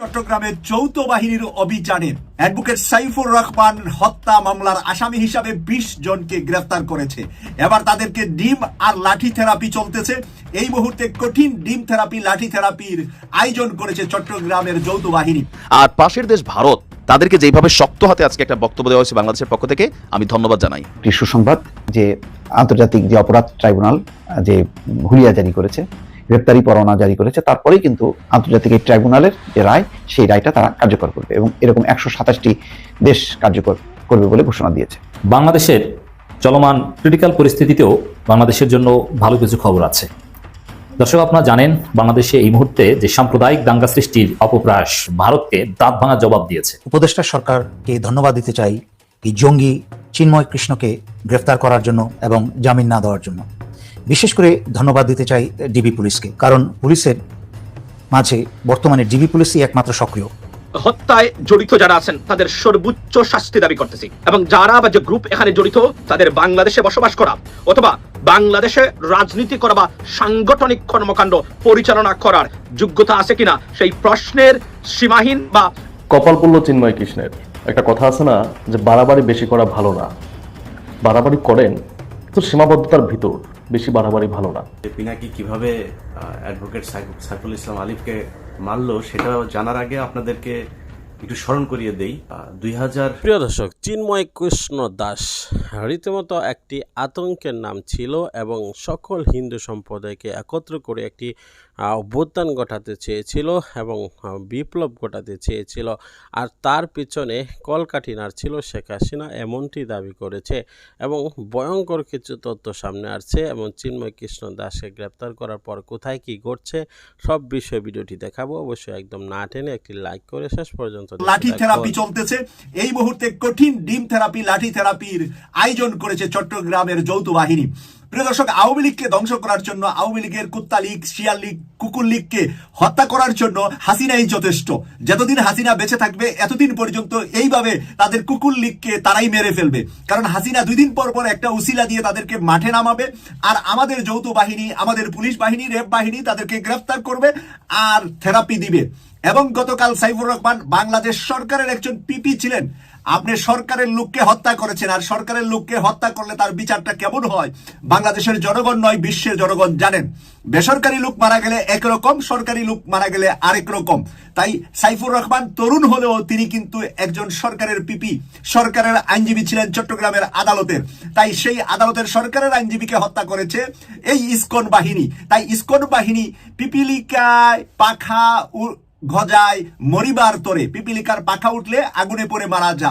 চট্টগ্রামের যৌথ বাহিনীর অভিযানে অ্যাডভোকেট সাইফুর রহমান হত্যা মামলার আসামি হিসাবে বিশ জনকে গ্রেফতার করেছে। এবার তাদেরকে ডিম আর লাঠি থেরাপি চলতেছে। এই মুহূর্তে কঠিন ডিম থেরাপি লাঠি থেরাপির আয়োজন করেছে চট্টগ্রামের যৌথ বাহিনী। আর পাশের দেশ ভারত তাদেরকে যেভাবে শক্ত হাতে আজকে একটা বক্তব্য দেওয়া হয়েছে বাংলাদেশের পক্ষ থেকে আমি ধন্যবাদ জানাই। একটি সুসংবাদ যে আন্তর্জাতিক যে অপরাধ ট্রাইব্যুনাল যে হুলিয়া জারি করেছে গ্রেপ্তারি পরোয়ানা জারি করেছে তারপরেই কিন্তু আন্তর্জাতিক এই ট্রাইব্যুনালের যে রায় সেই রায়টা তারা কার্যকর করবে এবং এরকম একশো সাতাশটি দেশ কার্যকর করবে বলে ঘোষণা দিয়েছে। বাংলাদেশের চলমান ক্রিটিক্যাল পরিস্থিতিতেও বাংলাদেশের জন্য ভালো কিছু খবর আছে। দর্শক আপনারা জানেন বাংলাদেশে এই মুহূর্তে যে সাম্প্রদায়িক দাঙ্গা সৃষ্টির অপপ্রয়াস ভারতকে দাঁত ভাঙা জবাব দিয়েছে। উপদেষ্টা সরকারকে ধন্যবাদ দিতে চাই এই জঙ্গি চিন্ময় কৃষ্ণকে গ্রেফতার করার জন্য এবং জামিন না দেওয়ার জন্য। বিশেষ করে ধন্যবাদ দিতে চাই ডিবি পুলিশকে কারণ পুলিশের মাঝে বর্তমানে ডিবি পুলিশই একমাত্র সক্রিয়। হত্যায় জড়িত যারা আছেন তাদের সর্বোচ্চ শাস্তি দাবি করতেছি। এবং যারা বা যে গ্রুপ এখানে জড়িত তাদের বাংলাদেশে বসবাস করা অথবা বাংলাদেশে রাজনীতি করা বা সাংগঠনিক কর্মকাণ্ড পরিচালনা করার যোগ্যতা আছে কিনা সেই প্রশ্নের সীমাহীন বা কপাল পড়ল চিন্ময় কৃষ্ণের একটা কথা আছে না যে বাড়াবাড়ি বেশি করা ভালো না। বাড়াবাড়ি করেন তো সীমাবদ্ধতার ভিতর। বেশি বাড়াবাড়ি ভালো না। পিনাকি কীভাবে অ্যাডভোকেট সাইফুল ইসলাম আলিফকে মারলো সেটা জানার আগে আপনাদেরকে একটু স্মরণ করিয়ে দেই। দুই হাজার প্রিয় দর্শক চিন্ময় কৃষ্ণ দাস রীতিমতো একটি আতঙ্কের নাম ছিল এবং সকল হিন্দু সম্প্রদায়কে একত্র করে একটি অভ্যুত্থান ঘটাতে চেয়েছিল এবং বিপ্লব ঘটাতে চেয়েছিল। আর তার পিছনে কলকাঠি ছিল শেখ হাসিনা এমনটি দাবি করেছে এবং ভয়ঙ্কর কিছু তথ্য সামনে আসছে এবং চিন্ময় কৃষ্ণ দাসকে গ্রেপ্তার করার পর কোথায় কি ঘটছে সব বিষয়ে ভিডিওটি দেখাবো। অবশ্যই একদম না টেনে একটি লাইক করে শেষ পর্যন্ত লাঠি থেরাপি চলতেছে। এই মুহূর্তে কঠিন ডিম থেরাপি লাঠি থেরাপির আয়োজন করেছে চট্টগ্রামের যৌথ বাহিনী। প্রিয় দর্শক, আওয়ামী লীগকে ধ্বংস করার জন্য, আওয়ামী লীগের কুত্তা লীগ শিয়াল লীগ, কুকুর লীগকে হত্যা করার জন্য হাসিনাই যথেষ্ট। যতদিন হাসিনা বেঁচে থাকবে, এতদিন পর্যন্ত এইভাবে তাদের কুকুর লীগকে তারাই মেরে ফেলবে। কারণ হাসিনা দুই দিন পর পর একটা উসিলা দিয়ে তাদেরকে মাঠে নামাবে, আর আমাদের যৌথ বাহিনী, আমাদের পুলিশ বাহিনী, রেপ বাহিনী তাদেরকে গ্রেফতার করবে আর থেরাপি দিবে। এবং গতকাল সাইফুর রহমান বাংলাদেশ সরকারের একজন পিপি ছিলেন। আপনি সরকারের লোককে হত্যা করেছেন, আর সরকারের লোককে হত্যা করলে তার বিচারটা কেমন হয়? বাংলাদেশের জনগণ নয়, বিশ্বের জনগণ জানেন। বেসরকারি লোক মারা গেলে একরকম, সরকারি লোক মারা গেলে আরেক রকম। তাই সাইফুর রহমান তরুণ হলেও তিনি কিন্তু একজন সরকারের পিপি। সরকারের আইনজীবী ছিলেন চট্টগ্রামের আদালতের। তাই সেই আদালতের সরকারের আইনজীবীকে হত্যা করেছে এই ইস্কন বাহিনী। তাই ইস্কন বাহিনী পিপিলিকায় পাখা গজায় মরিবার তরে। পিপিলিকার পাখা উঠলে আগুনে পড়ে মারা যা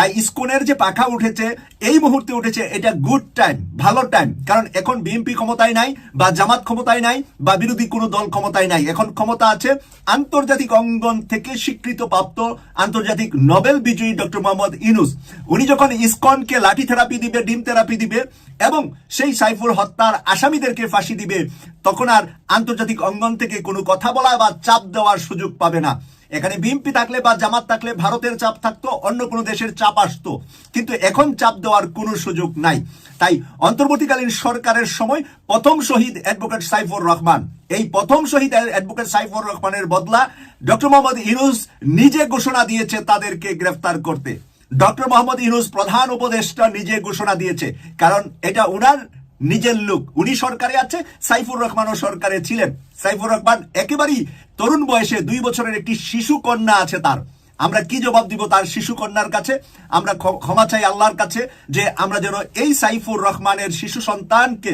তাই ইস্কনের যে পাখা উঠেছে, এই মুহূর্তে উঠেছে এটা গুড টাইম ভালো টাইম কারণ এখন বিএনপি ক্ষমতায় নাই, বা জামাত ক্ষমতায় নাই, বা বিরোধী কোনো দল ক্ষমতায় নাই। এখন ক্ষমতা আছে আন্তর্জাতিক অঙ্গন থেকে স্বীকৃত প্রাপ্ত আন্তর্জাতিক নোবেল বিজয়ী ডক্টর মোহাম্মদ ইনুস উনি যখন ইসকনকে লাঠি থেরাপি দিবে, ডিম থেরাপি দিবে, এবং সেই সাইফুল হত্যার আসামিদেরকে ফাঁসি দিবে, তখন আর আন্তর্জাতিক অঙ্গন থেকে কোনো কথা বলা বা চাপ দেওয়ার সুযোগ পাবে না। এখানে বিএনপি থাকলে বা জামাত থাকলে ভারতের চাপ থাকতো, অন্য কোনো দেশের চাপ আসতো। কিন্তু এখন চাপ দেওয়ার কোনো সুযোগ নাই। তাই অন্তর্বর্তীকালীন সরকারের সময় প্রথম শহীদ অ্যাডভোকেট সাইফুর রহমান। এই প্রথম শহীদ অ্যাডভোকেট সাইফুর রহমানের বদলা ডক্টর মোহাম্মদ ইনুস নিজে ঘোষণা দিয়েছে তাদেরকে গ্রেফতার করতে। ডক্টর মোহাম্মদ ইনুস প্রধান উপদেষ্টা নিজে ঘোষণা দিয়েছে। কারণ এটা উনার নিজের লোক। উনি সরকারে আছে, সাইফুর রহমানও সরকারে ছিলেন। সাইফুর রহমান একেবারেই তরুণ বয়সে দুই বছরের একটি শিশু কন্যা আছে তার। আমরা কি জবাব দিব তার শিশু কন্যার কাছে? আমরা ক্ষমা চাই আল্লাহর কাছে যে আমরা যেন এই সাইফুর রহমানের শিশু সন্তানকে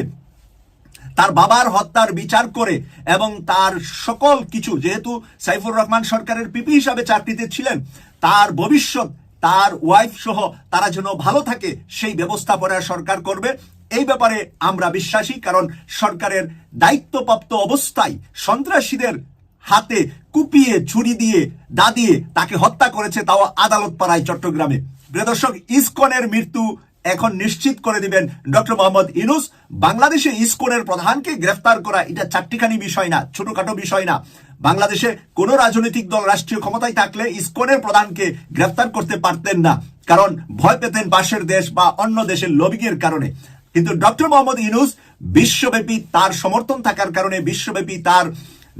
তার বাবার হত্যার বিচার করে এবং তার সকল কিছু, যেহেতু সাইফুর রহমান সরকারের পিপি হিসাবে চাকরিতে ছিলেন, তার ভবিষ্যৎ, তার ওয়াইফ সহ তারা যেন ভালো থাকে, সেই ব্যবস্থাপনা সরকার করবে। এই ব্যাপারে আমরা বিশ্বাসী, কারণ সরকারের দায়িত্বপ্রাপ্ত অবস্থায় সন্ত্রাসীদের হাতে কুপিয়ে, ছুরি দিয়ে, দা দিয়ে তাকে হত্যা করেছে তাও আদালত পাড়ায় চট্টগ্রামে দর্শক, ইসকনের মৃত্যু এখন নিশ্চিত করে দিবেন ডক্টর মোহাম্মদ ইনুস বাংলাদেশে ইসকনের প্রধানকে গ্রেফতার করা এটা চারটিখানি বিষয় না, ছোটখাটো বিষয় না। বাংলাদেশে কোন রাজনৈতিক দল রাষ্ট্রীয় ক্ষমতায় থাকলে ইসকনের প্রধানকে গ্রেফতার করতে পারতেন না, কারণ ভয় পেতেন পাশের দেশ বা অন্য দেশের লবিংয়ের কারণে। কিন্তু ডক্টর মোহাম্মদ ইনুস বিশ্বব্যাপী তার সমর্থন থাকার কারণে, বিশ্বব্যাপী তার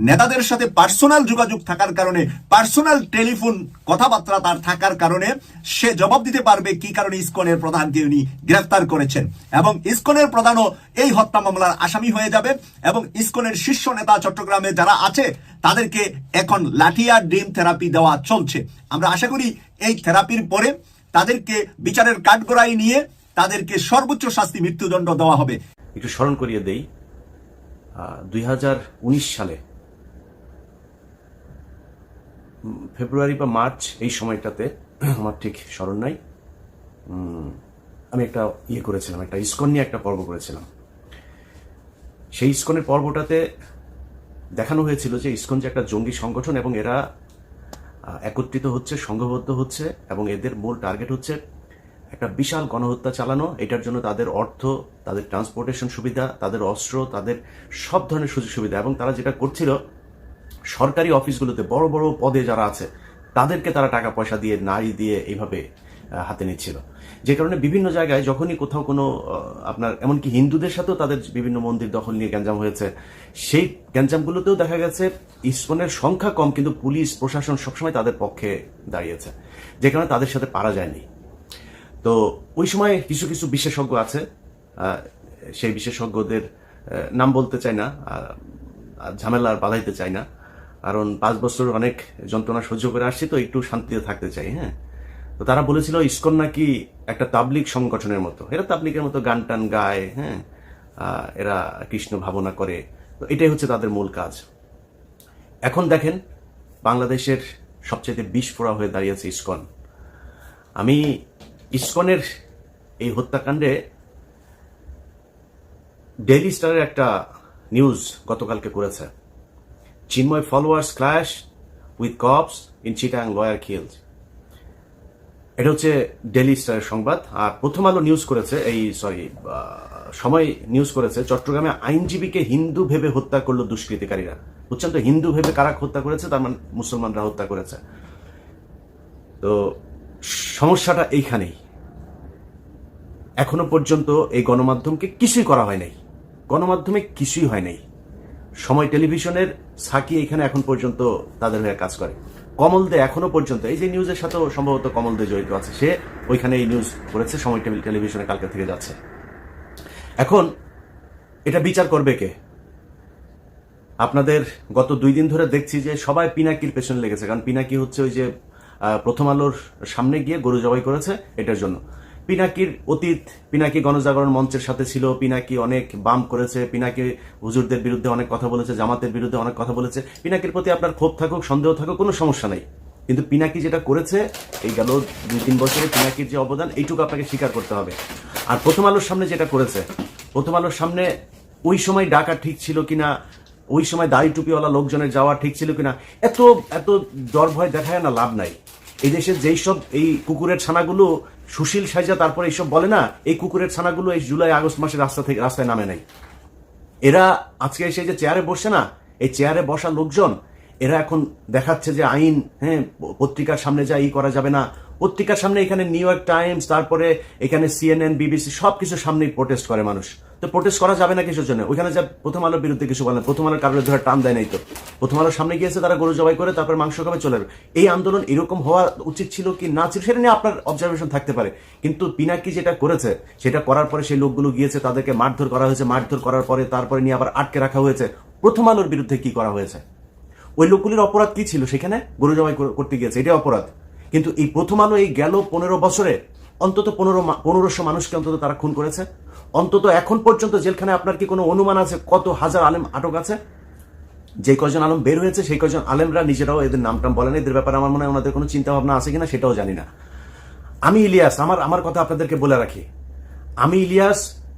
নেতাদের সাথে পার্সোনাল যোগাযোগ থাকার কারণে, পার্সোনাল টেলিফোন কথাবার্তা তার থাকার কারণে সে জবাব দিতে পারবে কি কারণে ইসকনের প্রধানকে উনি গ্রেফতার করেছেন। এবং ইসকনের প্রধানও এই হত্যা মামলার আসামি হয়ে যাবে এবং ইসকনের শীর্ষ নেতা চট্টগ্রামে যারা আছে, তাদেরকে এখন লাঠিয়া ডিম থেরাপি দেওয়া চলছে। আমরা আশা করি এই থেরাপির পরে তাদেরকে বিচারের কাঠগড়াই নিয়ে তাদেরকে সর্বোচ্চ শাস্তি মৃত্যুদণ্ড দেওয়া হবে। একটু স্মরণ করিয়ে দেই দুই হাজার উনিশ সালে ফেব্রুয়ারি বা মার্চ এই সময়টাতে, আমার ঠিক স্মরণ নাই আমি একটা ইয়ে করেছিলাম, একটা ইস্কন নিয়ে একটা পর্ব করেছিলাম। সেই ইস্কনের পর্বটাতে দেখানো হয়েছিল যে ইস্কন যে একটা জঙ্গি সংগঠন এবং এরা একত্রিত হচ্ছে, সংঘবদ্ধ হচ্ছে এবং এদের মূল টার্গেট হচ্ছে একটা বিশাল গণহত্যা চালানো, এটার জন্য তাদের অর্থ, তাদের ট্রান্সপোর্টেশন সুবিধা, তাদের অস্ত্র, তাদের সব ধরনের সুযোগ সুবিধা, এবং তারা যেটা করছিল, সরকারি অফিসগুলোতে বড় বড় পদে যারা আছে, তাদেরকে তারা টাকা পয়সা দিয়ে, নারী দিয়ে এইভাবে হাতে নিচ্ছিল। যে কারণে বিভিন্ন জায়গায় যখনই কোথাও কোনো আপনার এমনকি হিন্দুদের সাথেও তাদের বিভিন্ন মন্দির দখল নিয়ে গ্যাঞ্জাম হয়েছে, সেই গ্যাঞ্জামগুলোতেও দেখা গেছে, ইসকনের সংখ্যা কম, কিন্তু পুলিশ, প্রশাসন সবসময় তাদের পক্ষে দাঁড়িয়েছে, যে কারণে তাদের সাথে পারা যায়নি। তো ওই সময় কিছু কিছু বিশেষজ্ঞ আছে সেই বিশেষজ্ঞদের নাম বলতে চাই না ঝামেলা আর বাধাইতে চাই না। কারণ পাঁচ বছর অনেক যন্ত্রণা সহ্য করে আসছি তো একটু শান্তিতে থাকতে চাই হ্যাঁ। তো তারা বলেছিল, ইস্কন নাকি একটা তাবলিক সংগঠনের মতো। এরা তাবলিকের মতো গান টান গায় হ্যাঁ। এরা কৃষ্ণ ভাবনা করে। তো এটাই হচ্ছে তাদের মূল কাজ। এখন দেখেন, বাংলাদেশের সবচেয়ে বিষ ফোড়া হয়ে দাঁড়িয়েছে ইসকন। আমি ইসকনের এই হত্যাকাণ্ডে ডেইলি স্টারের একটা নিউজ গতকালকে করেছে। Chinmoy followers clash with cops in Chittagong lawyer killed এটা হচ্ছে ডেইলি স্টারের সংবাদ। আর প্রথম আলো নিউজ করেছে এই সরি সময় নিউজ করেছে চট্টগ্রামে আইনজীবীকে হিন্দু ভেবে হত্যা করল দুষ্কৃতিকারীরা। বুঝছেন তো? হিন্দু ভেবে কারা হত্যা করেছে? তার মানে মুসলমানরা হত্যা করেছে। তো সমস্যাটা এইখানেই। এখনও পর্যন্ত এই গণমাধ্যমকে কিছুই করা হয় নাই। গণমাধ্যমে কিছুই হয় নাই। সময় টেলিভিশনের সাকি এখানে এখন পর্যন্ত তাদের হয়ে কাজ করে। কমল দে এখনও পর্যন্ত, এই যে নিউজের সাথেও সম্ভবত কমল দে জড়িত আছে, সে ওইখানে এই নিউজ করেছে, সময় টেলি- টেলিভিশনে কালকে থেকে যাচ্ছে। এখন এটা বিচার করবে কে? আপনাদের গত দুই দিন ধরে দেখছি যে সবাই পিনাকির পেছনে লেগেছে, কারণ পিনাকি হচ্ছে ওই যে প্রথম আলোর সামনে গিয়ে গরু জবাই করেছে এটার জন্য। পিনাকির অতীত, পিনাকি গণজাগরণ মঞ্চের সাথে ছিল, পিনাকি অনেক বাম করেছে, পিনাকি হুজুরদের বিরুদ্ধে অনেক কথা বলেছে, জামাতের বিরুদ্ধে অনেক কথা বলেছে। পিনাকির প্রতি আপনার ক্ষোভ থাকুক, সন্দেহ থাকুক, কোনো সমস্যা নেই। কিন্তু পিনাকি যেটা করেছে, এই গেল দুই তিন বছরে পিনাকির যে অবদান, এইটুকু আপনাকে স্বীকার করতে হবে। আর প্রথম আলোর সামনে যেটা করেছে, প্রথম আলোর সামনে ওই সময় ডাকা ঠিক ছিল কিনা ওই সময় দাড়ি টুপিওয়ালা লোকজনের যাওয়া ঠিক ছিল কিনা, এত এত ডর ভয় দেখায় না, লাভ নাই। এই দেশে যেই সব এই কুকুরের ছানাগুলো, সুশীল সাজা তারপরে এইসব বলে না, এই কুকুরের ছানাগুলো এই জুলাই, আগস্ট মাসে রাস্তা থেকে, রাস্তায় নামে নাই। এরা আজকে এসে যে চেয়ারে বসছে না, এই চেয়ারে বসা লোকজন, এরা এখন দেখাচ্ছে যে আইন হ্যাঁ পত্রিকার সামনে যা ই করা যাবে না। পত্রিকার সামনে এখানে নিউ ইয়র্ক টাইমস, তারপরে এখানে সিএনএন, বিবিসি সব কিছু সামনেই প্রোটেস্ট করে মানুষ। তো প্রোটেস্ট করা যাবে না কিছুর জন্য? ওইখানে যা প্রথম আলোর বিরুদ্ধে কিছু বলেন প্রথম আলোর কারোর ধরে টান দেয় নাই তো। প্রথম আলোর সামনে গিয়েছে, তারা গরু জবাই করে তারপর মাংস খাবে, চলে এই আন্দোলন এরকম হওয়া উচিত ছিল কি না ছিল, সেটা নিয়ে আপনার অবজারভেশন থাকতে পারে। কিন্তু পিনাকি যেটা করেছে, সেটা করার পরে সেই লোকগুলো গিয়েছে, তাদেরকে মারধর করা হয়েছে। মারধর করার পরে তারপরে নিয়ে আবার আটকে রাখা হয়েছে। প্রথম আলোর বিরুদ্ধে কি করা হয়েছে? ওই লোকগুলির অপরাধ কি ছিল? সেখানে গরু কর- করতে গিয়েছে। এটাই অপরাধ। কিন্তু এই প্রথম আলো এই গেল পনেরো বছরে। অন্তত পনেরো পনেরোশো মানুষকে অন্তত তারা খুন করেছে। অন্তত এখন পর্যন্ত জেলখানে আপনার কি কোনো অনুমান আছে কত হাজার আলেম আটক আছে? যে কজন আলম বের হয়েছে, সেই কজন আলেমরা নিজেরাও এদের নাম টাম বলেন, এদের ব্যাপারে আমার মনে হয় ওনাদের কোনো চিন্তা ভাবনা আছে কিনা সেটাও জানি না। আমি ইলিয়াস, আমার আমার কথা আপনাদেরকে বলে রাখি। আমি ইলিয়াস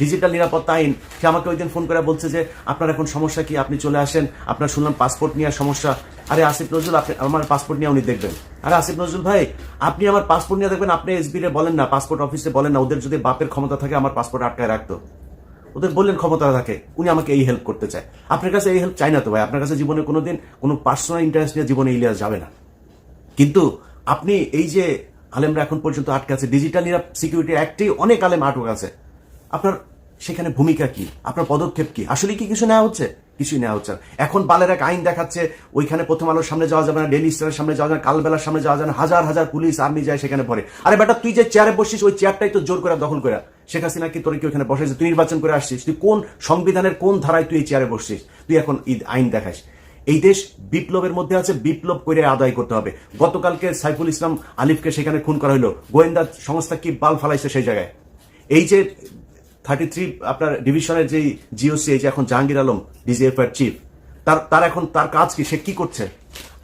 ডিজিটাল নিরাপত্তা আইন, সে আমাকে ওই দিন ফোন করে বলছে যে, আপনার এখন সমস্যা কি? আপনি চলে আসেন। আপনার শুনলাম পাসপোর্ট নিয়ে সমস্যা। আরে আসিফ নজরুল, আপনি আমার পাসপোর্ট নিয়ে উনি দেখবেন। আরে আসিফ নজরুল ভাই, আপনি আমার পাসপোর্ট নিয়ে দেখবেন, আপনি এসবি রে বলেন না পাসপোর্ট অফিসে বলেন না, ওদের যদি বাপের ক্ষমতা থাকে, আমার পাসপোর্ট আটকায় রাখতো। ওদের বললেন ক্ষমতা থাকে, উনি আমাকে এই হেল্প করতে চায়। আপনার কাছে এই হেল্প চাই না তো ভাই, আপনার কাছে জীবনে কোনোদিন কোনো পার্সোনাল ইন্টারেস্ট নিয়ে জীবনে ইলিয়াস যাবে না। কিন্তু আপনি এই যে আলেমরা এখন পর্যন্ত আটকে আছে ডিজিটাল সিকিউরিটি অ্যাক্টেই অনেক আলেম আটক আছে। আপনার সেখানে ভূমিকা কি? আপনার পদক্ষেপ কি? আসলে কি কিছু নেওয়া হচ্ছে? কিছুই নেওয়া হচ্ছে। এখন বালের এক আইন দেখাচ্ছে, ওইখানে প্রথম আলোর সামনে যাওয়া যাবে না ডেলি স্টারের সামনে যাওয়া যাবে না, কালবেলার সামনে যাওয়া যাবে হাজার হাজার পুলিশ আর্মি যায় সেখানে পড়ে। আরে বেটা, তুই যে চেয়ারে বসিস ওই চেয়ারটাই তো জোর করে দখল করে। শেখ হাসিনা কি তোর কি ওখানে বসেছিস তুই নির্বাচন করে আসছিস। তুই কোন সংবিধানের কোন ধারায় তুই এই চেয়ারে বসছিস? তুই এখন ঈদ আইন দেখাস। এই দেশ বিপ্লবের মধ্যে আছে, বিপ্লব করে আদায় করতে হবে। গতকালকে সাইফুল ইসলাম আলিফকে সেখানে খুন করা হলো গোয়েন্দা সংস্থা কি বাল ফালাইছে সেই জায়গায়? এই যে থার্টি থ্রি আপনার ডিভিশনের যেই জিওসি এই যে এখন জাহাঙ্গীর আলম ডিজিএফ এর চিফ তার তার এখন, তার কাজ কি? সে কি করছে?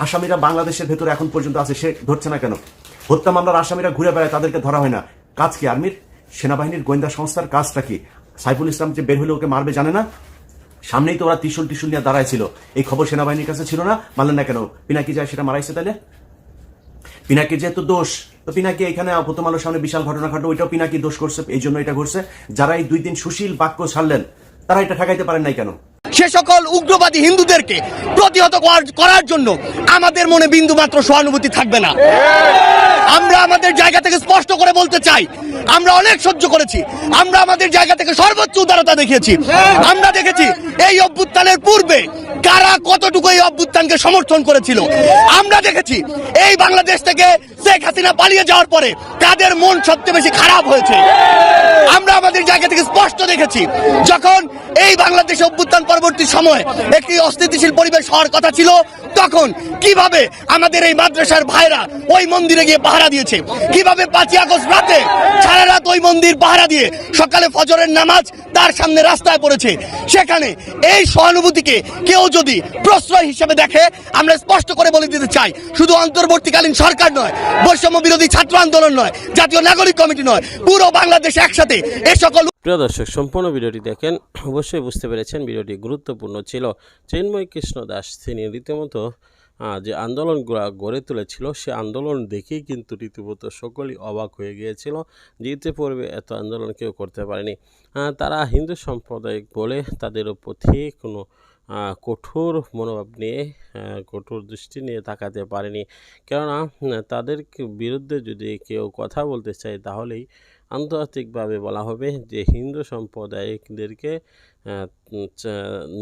আসামিরা বাংলাদেশের ভেতরে এখন পর্যন্ত আছে, সে ধরছে না কেন? হত্যা মামলার আসামিরা ঘুরে বেড়ায়, তাদেরকে ধরা হয় না। কাজ কি আর্মির? সেনাবাহিনীর গোয়েন্দা সংস্থার কাজটা কি? সাইফুল ইসলাম যে বের হলে ওকে মারবে জানে না? সামনেই তো ওরা ত্রিশুল টিশুল নিয়ে দাঁড়ায় ছিল। এই খবর সেনাবাহিনীর কাছে ছিল না? মানলেন না কেন? পিনাকি যায় সেটা মারাইছে তাহলে পিনাকির যেহেতু দোষ তো পিনাকি এখানে প্রথম আলোর সামনে বিশাল ঘটনা ঘটলো, ওইটাও পিনাকি দোষ করছে, এই জন্য এটা ঘটছে। যারা এই দুই দিন সুশীল বাক্য ছাড়লেন, তারা এটা ঠেকাইতে পারেন নাই কেন? সে সকল উগ্রবাদী হিন্দুদেরকে প্রতিহত করার- জন্য আমাদের মনে বিন্দু মাত্র সহানুভূতি থাকবে না। আমরা আমাদের জায়গা থেকে স্পষ্ট করে বলতে চাই, আমরা অনেক সহ্য করেছি, আমরা আমাদের জায়গা থেকে সর্বোচ্চ উদারতা দেখিয়েছি। আমরা দেখেছি এই অভ্যুত্থানের পূর্বে কারা কতটুকু এই অভ্যুত্থানকে সমর্থন করেছিল। আমরা দেখেছি এই বাংলাদেশ থেকে শেখ হাসিনা পালিয়ে যাওয়ার পরে কাদের মন সবচেয়ে বেশি খারাপ হয়েছে। আমরা আমাদের জায়গা থেকে স্পষ্ট দেখেছি, যখন এই বাংলাদেশ অভ্যুত্থান পরবর্তী সময় একটি অস্থিতিশীল পরিবেশ হওয়ার কথা ছিল, তখন কীভাবে আমাদের এই মাদ্রাসার ভাইরা ওই মন্দিরে গিয়ে পাহারা দিয়েছে? কীভাবে পাঁচই আগস্ট রাতে সারা রাত ওই মন্দির পাহারা দিয়ে সকালে ফজরের নামাজ তার সামনে রাস্তায় পড়েছে? সেখানে এই সহানুভূতিকে কেউ যদি প্রশ্রয় হিসেবে দেখে, আমরা স্পষ্ট করে বলে দিতে চাই, শুধু অন্তর্বর্তীকালীন সরকার নয়, বৈষম্য বিরোধী ছাত্র আন্দোলন নয়, জাতীয় নাগরিক কমিটি নয়, পুরো বাংলাদেশ একসাথে এ সকল প্রিয় দর্শক, সম্পূর্ণ ভিডিওটি দেখেন, অবশ্যই বুঝতে পেরেছেন ভিডিওটি গুরুত্বপূর্ণ ছিল। চিন্ময় কৃষ্ণ দাস, তিনি রীতিমতো যে আন্দোলনগুলো গড়ে তুলেছিল, সে আন্দোলন দেখেই কিন্তু রীতিমতো সকলেই অবাক হয়ে গিয়েছিল জিতে পূর্বে এত আন্দোলন কেউ করতে পারেনি। তারা হিন্দু সাম্প্রদায়িক বলে তাদের প্রতি কোনো কঠোর মনোভাব নিয়ে কঠোর দৃষ্টি নিয়ে তাকাতে পারেনি। কেননা, তাদের বিরুদ্ধে যদি কেউ কথা বলতে চায়, তাহলেই আন্তর্জাতিকভাবে বলা হবে যে হিন্দু সম্প্রদায়িকদেরকে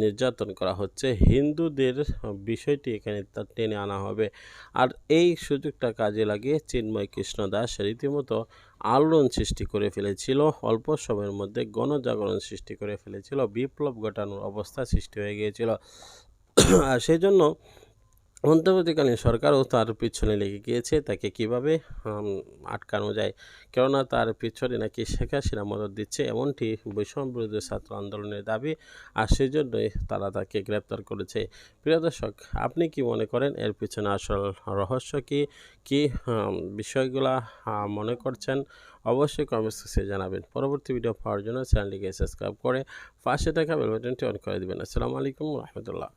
নির্যাতন করা হচ্ছে। হিন্দুদের বিষয়টি এখানে টেনে আনা হবে। আর এই সুযোগটা কাজে লাগিয়ে চিন্ময় কৃষ্ণ দাস রীতিমতো আলোড়ন সৃষ্টি করে ফেলেছিল। অল্প সময়ের মধ্যে গণজাগরণ সৃষ্টি করে ফেলেছিল। বিপ্লব ঘটানোর অবস্থা সৃষ্টি হয়ে গিয়েছিল। আর সেই জন্য অন্তর্বর্তীকালীন সরকারও তার পিছনে লেগে গিয়েছে। তাকে কীভাবে আটকানো যায়? কেননা তার পিছনে নাকি শেখ হাসিনা মদত দিচ্ছে এমনটি বৈষম্য বিরোধী ছাত্র আন্দোলনের দাবি, আর সেই জন্যই তারা তাকে গ্রেপ্তার করেছে। প্রিয় দর্শক, আপনি কি মনে করেন এর পিছনে আসল রহস্য কি? কি বিষয়গুলা মনে করছেন? অবশ্যই সেকশনে জানাবেন। পরবর্তী ভিডিও পাওয়ার জন্য চ্যানেলটিকে সাবস্ক্রাইব করে পাশে থাকা বেল বাটনটি অন করে দিবেন। আসসালামু আলাইকুম রহমতুল্লাহ।